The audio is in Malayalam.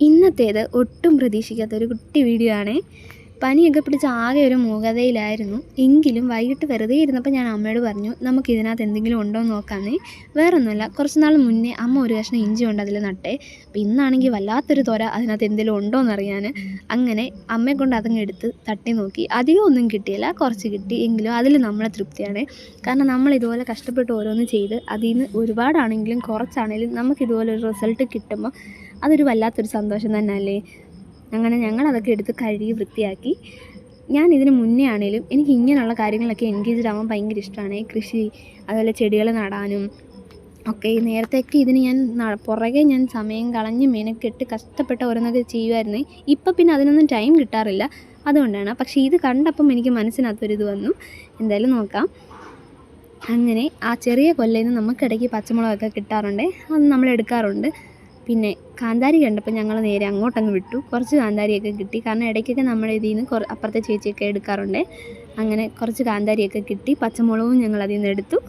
ഇന്നത്തേത് ഒട്ടും പ്രതീക്ഷിക്കാത്ത ഒരു കുട്ടി വീഡിയോ ആണേ. പനിയൊക്കെ പിടിച്ച് ആകെ ഒരു മൂകതയിലായിരുന്നു. എങ്കിലും വൈകിട്ട് വെറുതെ ഇരുന്നപ്പോൾ ഞാൻ അമ്മയോട് പറഞ്ഞു നമുക്ക് ഇതിനകത്ത് എന്തെങ്കിലും ഉണ്ടോ എന്ന് നോക്കാമെന്നേ വേറൊന്നുമല്ല കുറച്ച് നാൾ മുന്നേ അമ്മ ഒരു കഷ്ണം ഇഞ്ചി കൊണ്ട് അതിൽ നട്ടേ. അപ്പോൾ ഇന്നാണെങ്കിൽ വല്ലാത്തൊരു തൊര അതിനകത്ത് എന്തെങ്കിലും ഉണ്ടോ എന്നറിയാൻ അങ്ങനെ അമ്മയെ കൊണ്ട് അതങ്ങ് എടുത്ത് തട്ടി നോക്കി. അധികം ഒന്നും കിട്ടിയില്ല കുറച്ച് കിട്ടി. എങ്കിലും അതിൽ നമ്മളെ തൃപ്തിയാണ്. കാരണം നമ്മൾ ഇതുപോലെ കഷ്ടപ്പെട്ട് ഓരോന്ന് ചെയ്ത് അതിൽ നിന്ന് ഒരുപാടാണെങ്കിലും കുറച്ചാണെങ്കിലും നമുക്ക് ഇതുപോലെ ഒരു റിസൾട്ട് കിട്ടുമ്പോൾ അതൊരു വല്ലാത്തൊരു സന്തോഷം തന്നെ അല്ലേ? അങ്ങനെ ഞങ്ങൾ അതൊക്കെ എടുത്ത് കഴുകി വൃത്തിയാക്കി. ഞാൻ ഇതിന് മുന്നേ ആണെങ്കിലും എനിക്ക് ഇങ്ങനെയുള്ള കാര്യങ്ങളൊക്കെ എൻഗേജ്ഡ് ആവാൻ ഭയങ്കര ഇഷ്ടമാണ് കൃഷി അതുപോലെ ചെടികൾ നടാനും ഒക്കെ നേരത്തെയൊക്കെ ഇതിന് ഞാൻ പുറകെ ഞാൻ സമയം കളഞ്ഞ് മെനക്കെട്ട് കഷ്ടപ്പെട്ട ഓരോന്നൊക്കെ ചെയ്യുമായിരുന്നു ഇപ്പം പിന്നെ അതിനൊന്നും ടൈം കിട്ടാറില്ല. അതുകൊണ്ടാണ്. പക്ഷേ ഇത് കണ്ടപ്പം എനിക്ക് മനസ്സിനകത്തൊരിത് വന്നു. എന്തായാലും നോക്കാം. അങ്ങനെ ആ ചെറിയ കൊല്ലയിൽ നിന്ന് നമുക്കിടയ്ക്ക് പച്ചമുളകൊക്കെ കിട്ടാറുണ്ട്. അത് നമ്മൾ എടുക്കാറുണ്ട്. പിന്നെ കാന്താരി കണ്ടപ്പോൾ ഞങ്ങൾ നേരെ അങ്ങോട്ടങ്ങ് വിട്ടു. കുറച്ച് കാന്താരിയൊക്കെ കിട്ടി. കാരണം ഇടയ്ക്കൊക്കെ നമ്മുടെ ഇതിൽ നിന്ന് അപ്പുറത്തെ ചേച്ചിയൊക്കെ എടുക്കാറുണ്ട്. അങ്ങനെ കുറച്ച് കാന്താരിയൊക്കെ കിട്ടി. പച്ചമുളകും ഞങ്ങൾ അതിൽ നിന്ന് എടുത്തു.